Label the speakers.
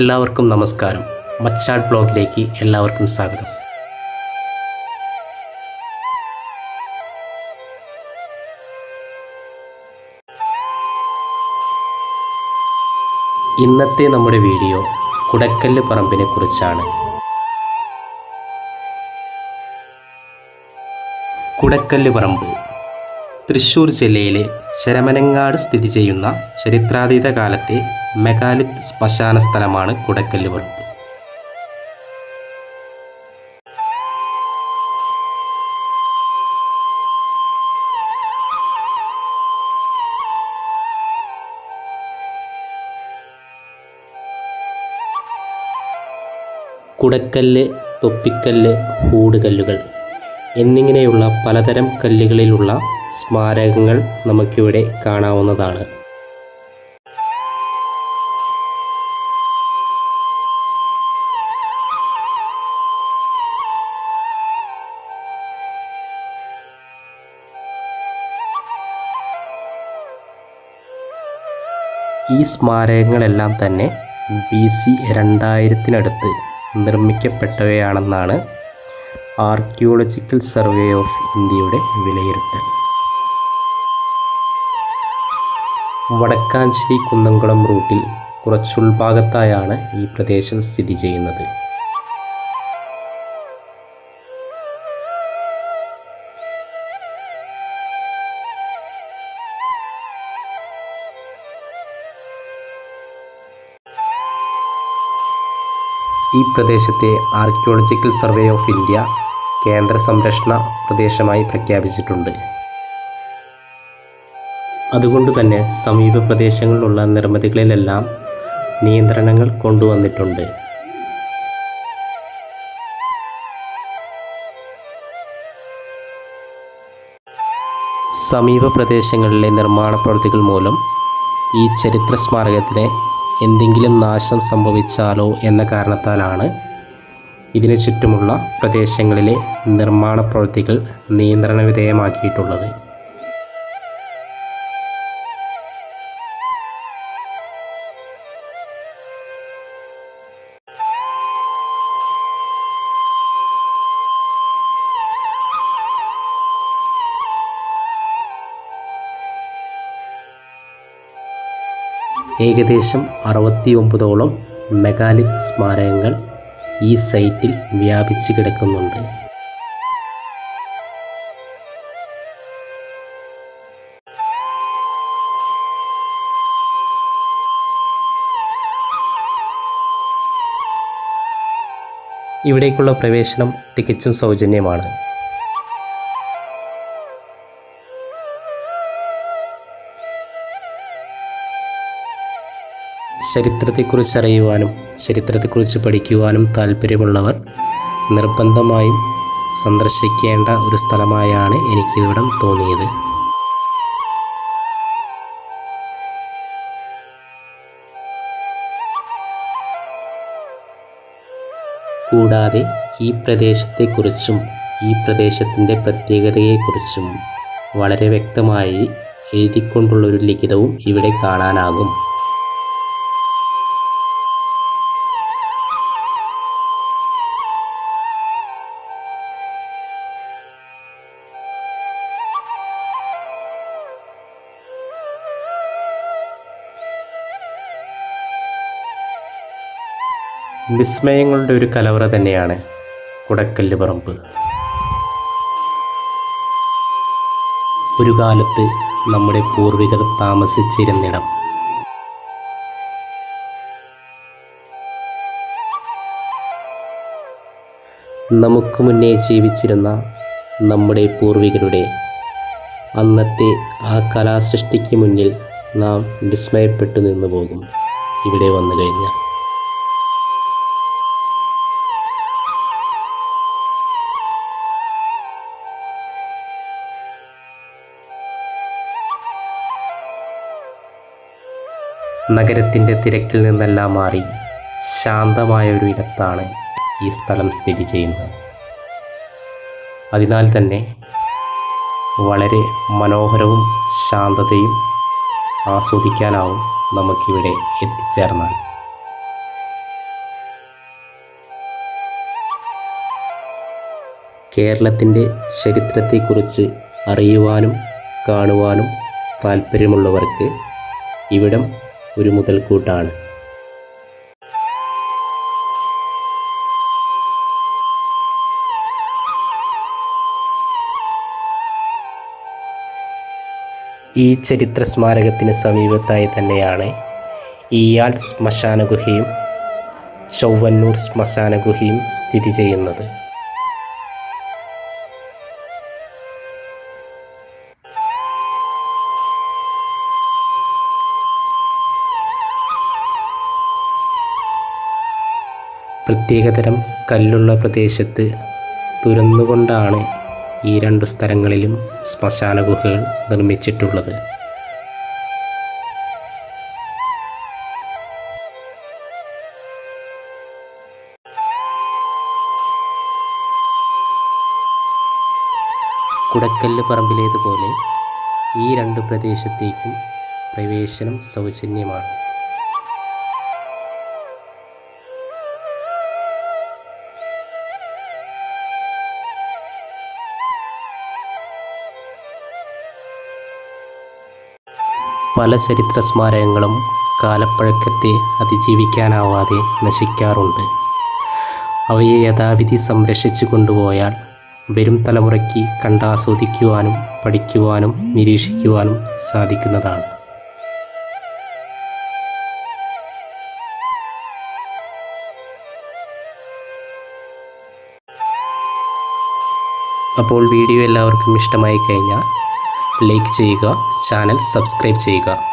Speaker 1: എല്ലാവർക്കും നമസ്കാരം. മച്ചാട് ബ്ലോഗിലേക്ക് എല്ലാവർക്കും സ്വാഗതം. ഇന്നത്തെ നമ്മുടെ വീഡിയോ കുടക്കല്ല് പറമ്പിനെ കുറിച്ചാണ്. കുടക്കല്ല് പറമ്പ് തൃശ്ശൂർ ജില്ലയിലെ ശരമനങ്ങാട് സ്ഥിതി ചെയ്യുന്ന ചരിത്രാതീത കാലത്തെ മെഗാലിത് ശ്മശാന സ്ഥലമാണ് കുടക്കല്ല് പറമ്പ് കുടക്കല്ല് തൊപ്പിക്കല്ല് ഹൂടുകല്ലുകൾ. എന്നിങ്ങനെയുള്ള പലതരം കല്ലുകളിലുള്ള സ്മാരകങ്ങൾ നമുക്കിവിടെ കാണാവുന്നതാണ്. ഈ സ്മാരകങ്ങളെല്ലാം തന്നെ ബി സി രണ്ടായിരത്തിനടുത്ത് നിർമ്മിക്കപ്പെട്ടവയാണെന്നാണ് ആർക്കിയോളജിക്കൽ സർവേ ഓഫ് ഇന്ത്യയുടെ വിലയിരുത്തൽ. വടക്കാഞ്ചേരി കുന്നംകുളം റൂട്ടിൽ കുറച്ചുൾഭാഗത്തായാണ് ഈ പ്രദേശം സ്ഥിതി ചെയ്യുന്നത്. ഈ പ്രദേശത്തെ ആർക്കിയോളജിക്കൽ സർവേ ഓഫ് ഇന്ത്യ കേന്ദ്ര സംരക്ഷണ പ്രദേശമായി പ്രഖ്യാപിച്ചിട്ടുണ്ട്. അതുകൊണ്ട് തന്നെ സമീപ പ്രദേശങ്ങളിലുള്ള നിർമ്മിതികളിലെല്ലാം നിയന്ത്രണങ്ങൾ കൊണ്ടുവന്നിട്ടുണ്ട്. സമീപ പ്രദേശങ്ങളിലെ നിർമ്മാണ പ്രവൃത്തികൾ മൂലം ഈ ചരിത്ര സ്മാരകത്തിന് എന്തെങ്കിലും നാശം സംഭവിച്ചാലോ എന്ന കാരണത്താലാണ് ഇതിനു ചുറ്റുമുള്ള പ്രദേശങ്ങളിലെ നിർമ്മാണ പ്രവൃത്തികൾ നിയന്ത്രണ വിധേയമാക്കിയിട്ടുള്ളത്. ഏകദേശം അറുപത്തിയൊമ്പതോളം മെഗാലിത് സ്മാരകങ്ങൾ ഈ സൈറ്റിൽ വ്യാപിച്ചു കിടക്കുന്നുണ്ട്. ഇവിടേക്കുള്ള പ്രവേശനം തികച്ചും സൗജന്യമാണ്. ചരിത്രത്തെക്കുറിച്ച് അറിയുവാനും ചരിത്രത്തെക്കുറിച്ച് പഠിക്കുവാനും താല്പര്യമുള്ളവർ നിർബന്ധമായും സന്ദർശിക്കേണ്ട ഒരു സ്ഥലമായാണ് എനിക്കിവിടം തോന്നിയത്. കൂടാതെ ഈ പ്രദേശത്തെക്കുറിച്ചും ഈ പ്രദേശത്തിന്റെ പ്രത്യേകതയെക്കുറിച്ചും വളരെ വ്യക്തമായി എഴുതിക്കൊണ്ടുള്ളൊരു ലിഖിതവും ഇവിടെ കാണാനാകും. വിസ്മയങ്ങളുടെ ഒരു കലവറ തന്നെയാണ് കുടക്കല്ല് പറമ്പ്. ഒരു കാലത്ത് നമ്മുടെ പൂർവികർ താമസിച്ചിരുന്നിടം. നമുക്ക് മുന്നേ ജീവിച്ചിരുന്ന നമ്മുടെ പൂർവികരുടെ അന്നത്തെ ആ കലാസൃഷ്ടിക്ക് മുന്നിൽ നാം വിസ്മയപ്പെട്ടു നിന്നു പോകും ഇവിടെ വന്നു കഴിഞ്ഞാൽ. നഗരത്തിന്റെ തിരക്കിൽ നിന്നെല്ലാം മാറി ശാന്തമായ ഒരു ഇടത്താണ് ഈ സ്ഥലം സ്ഥിതി ചെയ്യുന്നത്. അതിനാൽ തന്നെ വളരെ മനോഹരവും ശാന്തതയും ആസ്വദിക്കാനാവും നമുക്കിവിടെ എത്തിച്ചേർന്നാൽ. കേരളത്തിന്റെ ചരിത്രത്തെക്കുറിച്ച് അറിയുവാനും കാണുവാനും താല്പര്യമുള്ളവർക്ക് ഇവിടം ഒരു മുതൽക്കൂട്ടാണ് ഈ ചരിത്ര സ്മാരകത്തിന് സമീപത്തായി തന്നെയാണ് ഇയാൾ ശ്മശാന ഗുഹയും ചൊവ്വന്നൂർ ശ്മശാന ഗുഹയും സ്ഥിതി ചെയ്യുന്നത്. പ്രത്യേകതരം കല്ലുള്ള പ്രദേശത്ത് തുരന്നുകൊണ്ടാണ് ഈ രണ്ടു സ്ഥലങ്ങളിലും ശ്മശാന ഗുഹകൾ നിർമ്മിച്ചിട്ടുള്ളത്. കുടക്കല്ല് പറമ്പിലേതുപോലെ ഈ രണ്ട് പ്രദേശത്തേക്കും പ്രവേശനം സൗജന്യമാണ്. പല ചരിത്ര സ്മാരകങ്ങളും കാലപ്പഴക്കത്തെ അതിജീവിക്കാനാവാതെ നശിക്കാറുണ്ട്. അവയെ യഥാവിധി സംരക്ഷിച്ചു കൊണ്ടുപോയാൽ വരും തലമുറയ്ക്ക് കണ്ടാസ്വദിക്കുവാനും പഠിക്കുവാനും നിരീക്ഷിക്കുവാനും സാധിക്കുന്നതാണ്. അപ്പോൾ വീഡിയോ എല്ലാവർക്കും ഇഷ്ടമായി കഴിഞ്ഞാൽ ലൈക്ക് ചെയ്യുക ചാനൽ സബ്സ്ക്രൈബ് ചെയ്യുക.